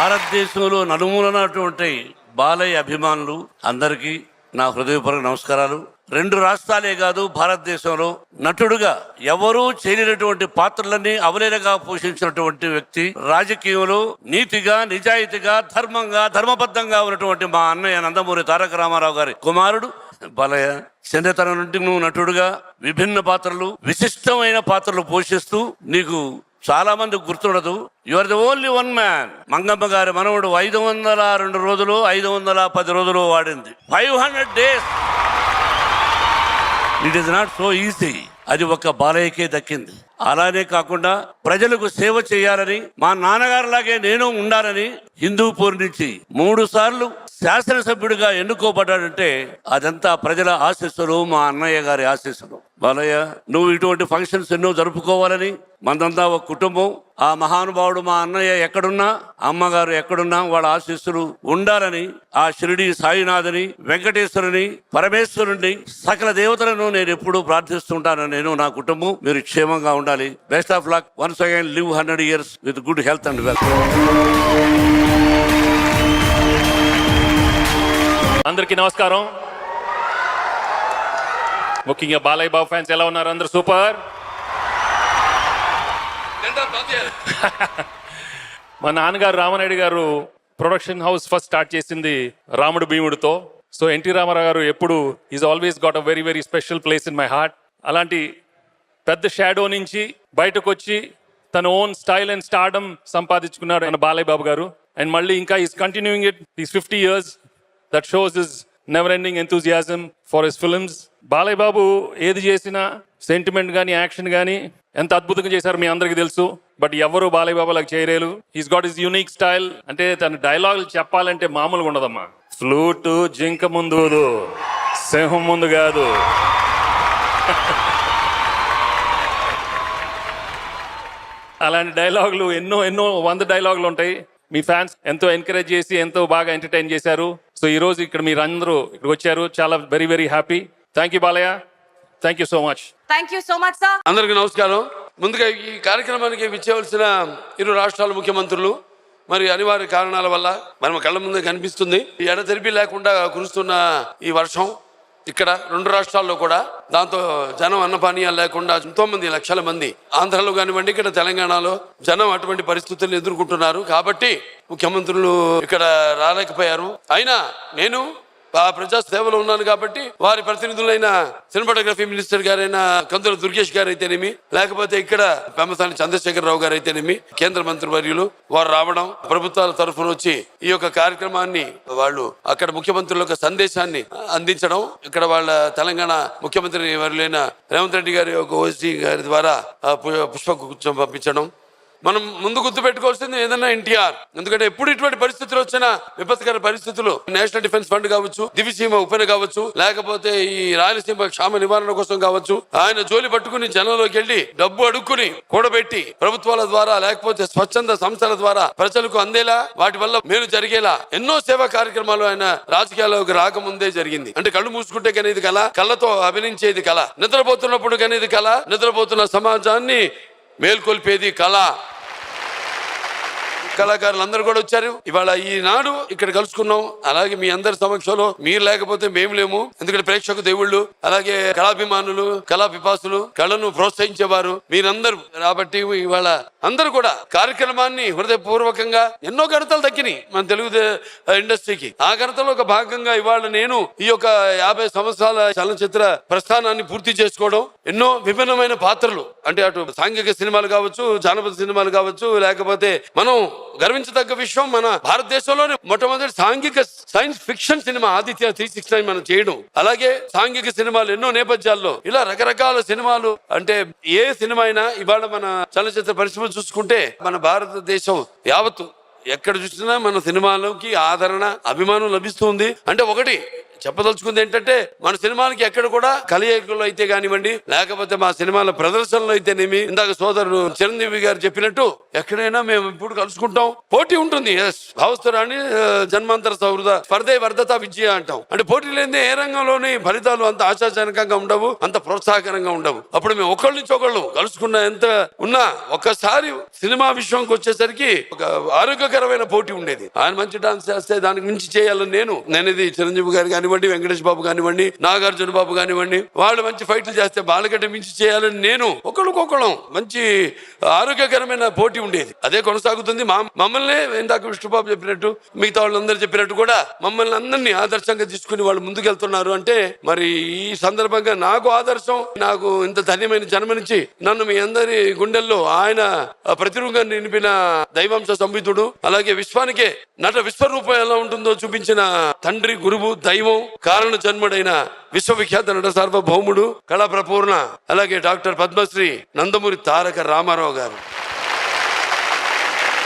భారతదేశంలో నలుమూలనటువంటి బాలయ్య అభిమానులు అందరికీ నా హృదయపూర్వక నమస్కారాలు. రెండు రాష్ట్రాలే కాదు భారతదేశంలో నటుడుగా ఎవరూ చేయలేనటువంటి పాత్రలన్నీ అవలేలగా పోషించినటువంటి వ్యక్తి రాజకీయంలో నీతిగా నిజాయితీగా ధర్మంగా ధర్మబద్ధంగా ఉన్నటువంటి మా అన్నయ్య నందమూరి తారక రామారావు గారి కుమారుడు. బాలయ్య చిన్నతనం నుండి నువ్వు నటుడుగా విభిన్న పాత్రలు విశిష్టమైన పాత్రలు పోషిస్తూ నీకు చాలా మంది గుర్తుండదు. You are only one man Mangamma గారి మనవడు ఐదు వందల రెండు రోజులు ఐదు వందల పది రోజులు వాడింది. Five hundred days it is not so easy అది ఒక బాలయ్యకే దక్కింది. అలానే కాకుండా ప్రజలకు సేవ చేయాలని మా నాన్నగారు లాగే నేను ఉండాలని హిందూపూర్ నుంచి మూడు సార్లు శాసనసభ్యుడిగా ఎన్నుకోబడ్డాడంటే అదంతా ప్రజల ఆశీస్సులు మా అన్నయ్య గారి ఆశీస్సులు. బాలయ్య నువ్వు ఇటువంటి ఫంక్షన్స్ ఎన్నో జరుపుకోవాలని మనదంతా ఒక కుటుంబం. ఆ మహానుభావుడు మా అన్నయ్య ఎక్కడున్నా అమ్మగారు ఎక్కడున్నా వాళ్ళ ఆశీస్సులు ఉండాలని ఆ షిరిడి సాయినాథని వెంకటేశ్వరుని పరమేశ్వరుని సకల దేవతలను నేను ఎప్పుడూ ప్రార్థిస్తుంటాను. నేను నా కుటుంబం మీరు క్షేమంగా ఉండాలి. Best of luck. Once again live hundred years with good health and wealth. అందరికీ నమస్కారం. ముఖ్యంగా బాలయ్య బాబు ఫ్యాన్స్ ఎలా ఉన్నారు? అందరు సూపర్? మా నాన్నగారు రామనాయుడు గారు ప్రొడక్షన్ హౌస్ ఫస్ట్ స్టార్ట్ చేసింది రాముడు భీముడితో. సో ఎన్టీ రామారావు గారు ఎప్పుడు is always got a very very special place in my heart అలాంటి పెద్ద షాడో నుంచి బయటకు వచ్చి తన ఓన్ స్టైల్ అండ్ స్టార్డమ్ సంపాదించుకున్నాడు ఆయన బాలయ్య బాబు గారు. అండ్ మళ్ళీ ఇంకా is continuing it is fifty years that shows is never ending enthusiasm for his films Balayya Babu ఏది చేసినా సెంటిమెంట్ కానీ యాక్షన్ కానీ ఎంత అద్భుతంగా చేశారు మీ అందరికీ తెలుసు. బట్ ఎవరు బాలయ్య బాబు లాగా చేయలేరు is got is unique style అంటే తన డైలాగులు చెప్పాలంటే మామూలుగా ఉండదమ్మా. ఫ్లూట్ జింక ముందు సింహం ముందు కాదు. అలాంటి డైలాగులు ఎన్నో ఎన్నో వంద డైలాగులు ఉంటాయి. మీ ఫ్యాన్స్ ఎంతో ఎంకరేజ్ చేసి ఎంతో బాగా ఎంటర్టైన్ చేశారు. సో ఈ రోజు ఇక్కడ మీరు అందరూ ఇక్కడికి వచ్చారు. చాలా very very happy thank you Balayya thank you so much thank you so much sir అందరికీ నమస్కారం. ముందుగా ఈ కార్యక్రమానికి విచ్చేవలసిన ఇరు రాష్ట్రాల ముఖ్యమంత్రులు మరి అనివార్య కారణాల వల్ల మన కళ్ళ ముందే కనిపిస్తుంది. ఈ ఎడతెరిపి లేకుండా కురుస్తున్న ఈ వర్షం ఇక్కడ రెండు రాష్ట్రాల్లో కూడా దాంతో జనం అన్నపానీయాలు లేకుండా ఎంతో మంది లక్షల మంది ఆంధ్రలో కానివ్వండి ఇక్కడ తెలంగాణలో జనం అటువంటి పరిస్థితులను ఎదుర్కొంటున్నారు. కాబట్టి ముఖ్యమంత్రులు ఇక్కడ రాలేకపోయారు. అయినా నేను ఆ ప్రజా సేవలో ఉన్నాను కాబట్టి వారి ప్రతినిధులైన సినిమాటోగ్రఫీ మినిస్టర్ గారైన కందుల దుర్గేష్ గారు అయితేనేమి లేకపోతే ఇక్కడ పెమ్మసాని చంద్రశేఖర రావు గారు అయితేనేమి కేంద్ర మంత్రి వర్యులు వారు రావడం ప్రభుత్వాల తరఫున వచ్చి ఈ యొక్క కార్యక్రమాన్ని వాళ్ళు అక్కడ ముఖ్యమంత్రుల యొక్క సందేశాన్ని అందించడం ఇక్కడ వాళ్ళ తెలంగాణ ముఖ్యమంత్రి వర్యులైన రేవంత్ రెడ్డి గారి యొక్క ఓసీ గారి ద్వారా పుష్ప పుష్పగుచ్చం పంపించడం మనం ముందు గుర్తు పెట్టుకోవాల్సింది ఏదన్నా ఎన్టీఆర్. ఎందుకంటే ఎప్పుడు ఇటువంటి పరిస్థితులు వచ్చినా విపత్కర పరిస్థితులు నేషనల్ డిఫెన్స్ ఫండ్ కావచ్చు దివిసీమ ఉపన కావచ్చు లేకపోతే ఈ రాయలసీమ క్షామ నివారణ కోసం కావచ్చు ఆయన జోలి పట్టుకుని జనంలోకి వెళ్ళి డబ్బు అడుక్కుని కూడబెట్టి ప్రభుత్వాల ద్వారా లేకపోతే స్వచ్ఛంద సంస్థల ద్వారా ప్రజలకు అందేలా వాటి వల్ల మేలు జరిగేలా ఎన్నో సేవా కార్యక్రమాలు ఆయన రాజకీయాల్లోకి రాకముందే జరిగింది. అంటే కళ్ళు మూసుకుంటే కానీ ఇది కళ కళ్ళతో అభినయించేది కళ. నిద్రపోతున్నప్పుడు కానీ ఇది కళ నిద్రపోతున్న సమాజాన్ని మేల్కొల్పేది కళ కళాకారులు అందరూ కూడా వచ్చారు. ఇవాళ ఈనాడు ఇక్కడ కలుసుకున్నాం. అలాగే మీ అందరి సమక్షంలో మీరు లేకపోతే మేము లేము. ఎందుకంటే ప్రేక్షక దేవుళ్ళు అలాగే కళాభిమానులు కళా పిపాసులు కళను ప్రోత్సహించేవారు మీరందరూ. కాబట్టి ఇవాళ అందరూ కూడా కార్యక్రమాన్ని హృదయపూర్వకంగా ఎన్నో ఘనతలు దక్కినాయి మన తెలుగు ఇండస్ట్రీకి. ఆ ఘనతలో ఒక భాగంగా ఇవాళ నేను ఈ యొక్క యాభై సంవత్సరాల చలనచిత్ర ప్రస్థానాన్ని పూర్తి చేసుకోవడం. ఎన్నో విభిన్నమైన పాత్రలు. అంటే అటు సాంఘిక సినిమాలు కావచ్చు జానపద సినిమాలు కావచ్చు లేకపోతే మనం గర్వించదగ్గ విషయం మన భారతదేశంలోనే మొట్టమొదటి సాంఘిక science fiction cinema Aditya three six nine మనం చేయడం. అలాగే సాంఘిక సినిమాలు ఎన్నో నేపథ్యాల్లో ఇలా రకరకాల సినిమాలు అంటే ఏ సినిమా అయినా ఇవాళ మన చలనచిత్ర పరిశ్రమ చూసుకుంటే మన భారతదేశం యావత్తు ఎక్కడ చూసినా మన సినిమాలోకి ఆదరణ అభిమానం లభిస్తుంది అంటే ఒకటి చెప్పదలుచుకుంది ఏంటంటే మన సినిమాలకి ఎక్కడ కూడా కలయికలు అయితే కానివ్వండి లేకపోతే మా సినిమాల ప్రదర్శనలు అయితేనేమి ఇందాక సోదరుడు చిరంజీవి గారు చెప్పినట్టు ఎక్కడైనా మేము ఇప్పుడు కలుసుకుంటాం పోటీ ఉంటుంది. ఎస్ జన్మాంతర సౌహృద స్పర్ధే వర్ధత విజయ అంటాం. అంటే పోటీ లేని ఏ రంగంలోని ఫలితాలు అంత ఆశాజనకంగా ఉండవు అంత ప్రోత్సాహకరంగా ఉండవు. అప్పుడు మేము ఒకళ్ళ నుంచి ఒకళ్ళు కలుసుకున్న ఎంత ఉన్నా ఒక్కసారి సినిమా విషయంకి వచ్చేసరికి ఒక ఆరోగ్యకరమైన పోటీ ఉండేది. ఆయన మంచి డాన్స్ చేస్తే దానికి మించి చేయాలని నేను నేను ఇది చిరంజీవి గారు కానివ్వండి వెంకటేష్ బాబు కానివ్వండి నాగార్జున బాబు కానివ్వండి వాళ్ళు మంచి ఫైట్లు చేస్తే వాళ్ళకంటే మించి చేయాలని నేను ఒకళ్ళకొకళ్ళం మంచి ఆరోగ్యకరమైన పోటీ ఉండేది. అదే కొనసాగుతుంది. మా మమ్మల్ని ఇందాక విష్ణుబాబు చెప్పినట్టు మిగతా వాళ్ళందరూ చెప్పినట్టు కూడా మమ్మల్ని అందరినీ ఆదర్శంగా తీసుకుని వాళ్ళు ముందుకెళ్తున్నారు అంటే మరి ఈ సందర్భంగా నాకు ఆదర్శం నాకు ఇంత ధన్యమైన జన్మనిచ్చి నన్ను మీ అందరి గుండెల్లో ఆయన ప్రతిరూపంగా నిలిపిన దైవాంశ సంహితుడు అలాగే విశ్వానికే నట విశ్వరూపం ఎలా ఉంటుందో చూపించిన తండ్రి గురువు దైవం కారణ జన్ముడైన విశ్వవిఖ్యాత నట సార్వభౌముడు కళా ప్రపూర్ణ అలాగే డాక్టర్ పద్మశ్రీ నందమూరి తారక రామారావు గారు.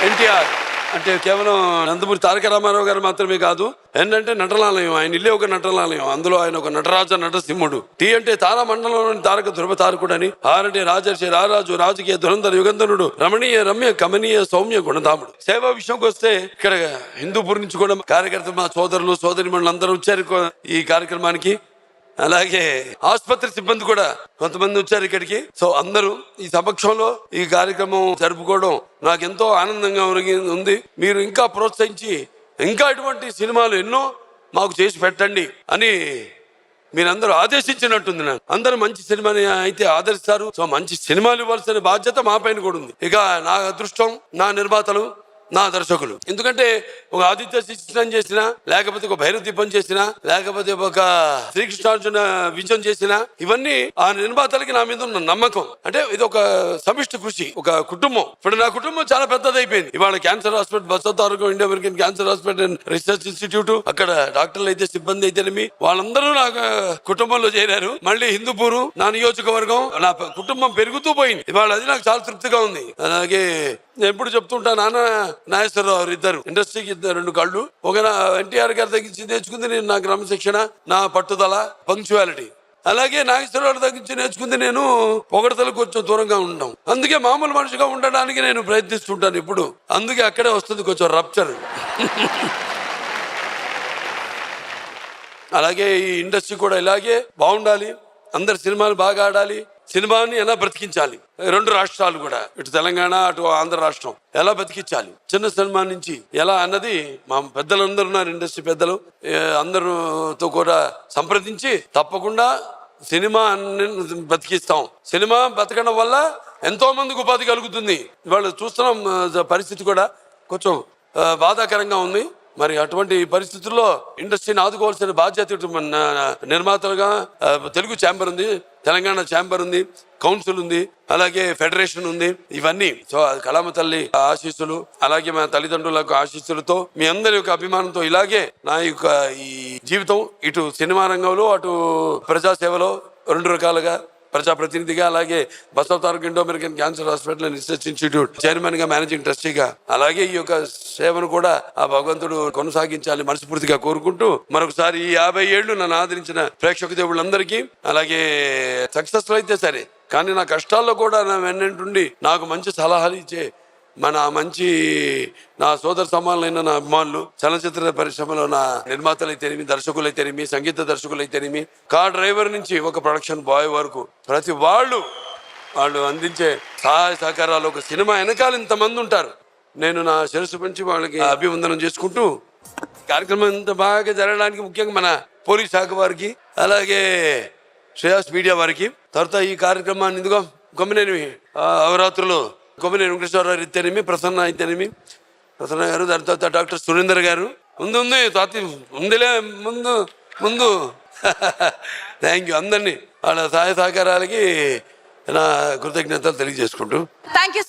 ఎన్టీఆర్ అంటే కేవలం నందమూరి తారక రామారావు గారు మాత్రమే కాదు ఏంటంటే నటనాలయం ఆయన ఇల్లే ఒక నటనాలయం. అందులో ఆయన ఒక నటరాజ నటసింహుడు. టీ అంటే తారా మండలంలోని తారక ధృవ తారకుడని అని ఆరంటే రాజర్షి రారాజు రాజకీయ ధురంధర యుగంధనుడు రమణీయ రమ్య కమనీయ సౌమ్య గుణధాముడు. సేవా విషయంకి వస్తే ఇక్కడ హిందూపూర్ నుంచి కూడా కార్యకర్త మా సోదరులు సోదరి అందరూ వచ్చారు ఈ కార్యక్రమానికి. అలాగే ఆసుపత్రి సిబ్బంది కూడా కొంతమంది వచ్చారు ఇక్కడికి. సో అందరూ ఈ సమక్షంలో ఈ కార్యక్రమం జరుపుకోవడం నాకు ఎంతో ఆనందంగా ఉరిగి- ఉంది. మీరు ఇంకా ప్రోత్సహించి ఇంకా ఇటువంటి సినిమాలు ఎన్నో మాకు చేసి పెట్టండి అని మీరందరూ ఆదేశించినట్టుంది నాకు. అందరూ మంచి సినిమాని అయితే ఆదరిస్తారు. సో మంచి సినిమాలు ఇవ్వాల్సిన బాధ్యత మా పైన కూడా ఉంది. ఇక నా అదృష్టం నా నిర్మాతలు నా దర్శకులు. ఎందుకంటే ఒక ఆదిత్య శిక్షణ చేసిన లేకపోతే ఒక భైరవ దీపం చేసిన లేకపోతే ఒక శ్రీకృష్ణార్జున విజయం చేసిన ఇవన్నీ ఆ నిర్మాతలకి నా మీద ఉన్న నమ్మకం. అంటే ఇది ఒక సమిష్టి కృషి ఒక కుటుంబం. ఇప్పుడు నా కుటుంబం చాలా పెద్దదైపోయింది. ఇవాళ cancer hospital Basavatarakam India American cancer hospital research institute అక్కడ డాక్టర్లు అయితే సిబ్బంది అయితేనేమి వాళ్ళందరూ నా కుటుంబంలో చేరారు. మళ్ళీ హిందూపూరు నా నియోజకవర్గం నా కుటుంబం పెరుగుతూ పోయింది. ఇవాళ అది నాకు చాలా తృప్తిగా ఉంది. అలాగే నేను ఎప్పుడు చెప్తుంటా నాన్న నాగేశ్వరరావు గారు ఇద్దరు. ఇండస్ట్రీకి ఇద్దరు రెండు కళ్ళు. ఒక ఎన్టీఆర్ గారి తగ్గించి నేర్చుకుంది నేను నా క్రమశిక్షణ నా పట్టుదల పంక్చువాలిటీ అలాగే నాగేశ్వరరావు తగ్గించి నేర్చుకుంది నేను పొగడతలు కొంచెం దూరంగా ఉండడం. అందుకే మామూలు మనిషిగా ఉండడానికి నేను ప్రయత్నిస్తుంటాను ఇప్పుడు అందుకే అక్కడే వస్తుంది కొంచెం రప్చర్ అలాగే ఈ ఇండస్ట్రీ కూడా ఇలాగే బాగుండాలి. అందరు సినిమాలు బాగా ఆడాలి. సినిమాని ఎలా బ్రతికించాలి? రెండు రాష్ట్రాలు కూడా. ఇటు తెలంగాణ అటు ఆంధ్ర రాష్ట్రం. ఎలా బతికించాలి చిన్న సినిమా నుంచి ఎలా అన్నది మా పెద్దలందరూ ఉన్నారు ఇండస్ట్రీ పెద్దలు. అందరితో కూడా సంప్రదించి తప్పకుండా సినిమా బతికిస్తాం. సినిమా బతకడం వల్ల ఎంతో మందికి ఉపాధి కలుగుతుంది. వాళ్ళు చూస్తున్నాం పరిస్థితి కూడా కొంచెం బాధాకరంగా ఉంది. మరి అటువంటి పరిస్థితుల్లో ఇండస్ట్రీని ఆదుకోవాల్సిన బాధ్యత ఇటు నిర్మాతలుగా తెలుగు ఛాంబర్ ఉంది. తెలంగాణ ఛాంబర్ ఉంది కౌన్సిల్ ఉంది అలాగే ఫెడరేషన్ ఉంది ఇవన్నీ. సో కళామ తల్లి ఆశీస్సులు అలాగే మా తల్లిదండ్రులకు ఆశీస్సులతో మీ అందరి యొక్క అభిమానంతో ఇలాగే నా యొక్క ఈ జీవితం ఇటు సినిమా రంగంలో అటు ప్రజాసేవలో రెండు రకాలుగా ప్రజాప్రతినిధిగా అలాగే Basavataraka Indo American cancer hospital and research institute చైర్మన్గా మేనేజింగ్ ట్రస్టీగా అలాగే ఈ యొక్క సేవను కూడా ఆ భగవంతుడు కొనసాగించాలి మనస్ఫూర్తిగా కోరుకుంటూ మరొకసారి ఈ యాభై ఏళ్ళు నన్ను ఆదరించిన ప్రేక్షక దేవుళ్ళందరికీ అలాగే సక్సెస్ఫుల్ అయితే సరే కానీ నా కష్టాల్లో కూడా నా వెన్నంటుండి నాకు మంచి సలహాలు ఇచ్చే మన మంచి నా సోదర సమానులైన నా అభిమానులు చలనచిత్ర పరిశ్రమలో నా నిర్మాతలైతేనేమి దర్శకులైతేనేమి సంగీత దర్శకులైతేనేమి కార్ డ్రైవర్ నుంచి ఒక ప్రొడక్షన్ బాయ్ వరకు ప్రతి వాళ్ళు వాళ్ళు అందించే సహాయ సహకారాలు ఒక సినిమా వెనకాల ఇంతమంది ఉంటారు. నేను నా శిరస్సు పెంచి వాళ్ళకి అభివందనం చేసుకుంటూ కార్యక్రమం ఇంత బాగా జరగడానికి ముఖ్యంగా మన పోలీస్ శాఖ వారికి అలాగే శ్రేయాస్ మీడియా వారికి తర్వాత ఈ కార్యక్రమాన్ని ఇదిగో కొమ్మినేని అవరాత్రులు కొమ్మినేని వెంకటేశ్వరరావు అయితేనేమి ప్రసన్న అయితేనేమి ప్రసన్న గారు దాని తర్వాత డాక్టర్ సురేందర్ గారు. ముందు ఉంది తాతి ఉందిలే ముందు ముందు. థ్యాంక్ యూ అందరినీ. వాళ్ళ సహాయ సహకారాలకి నా కృతజ్ఞతలు తెలియజేసుకుంటూ. Thank you